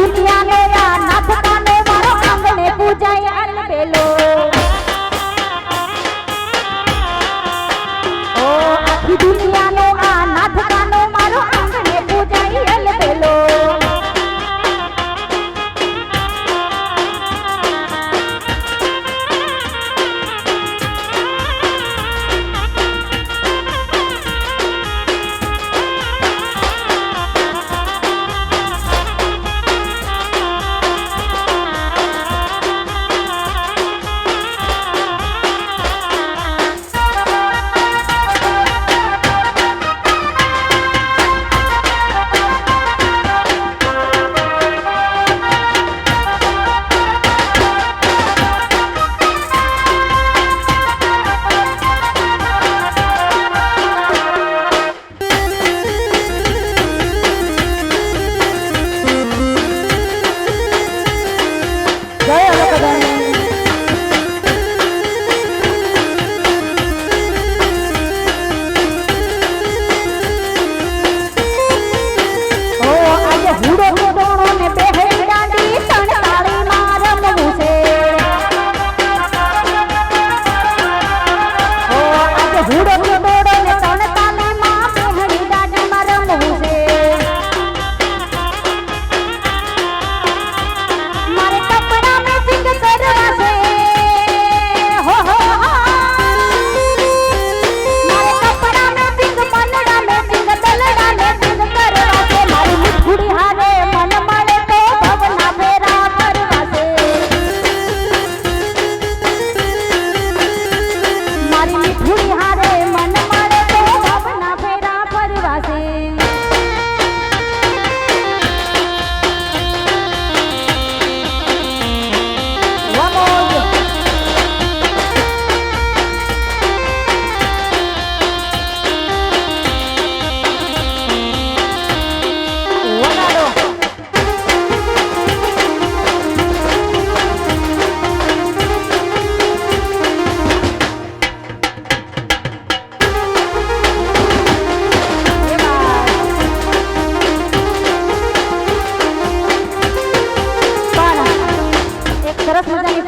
দুনিয়া মেয়া নাথ কানে মারো কাঙ্গলে পূজায় আলবেলো ও আখি দুনিয়া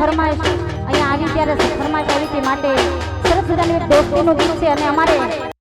ફરમાઈશ અહીંયા આવી ત્યારે ફરમાઈશ આવી માટે સરસ મજાની એક દોસ્તીનું ગીત છે અને અમારે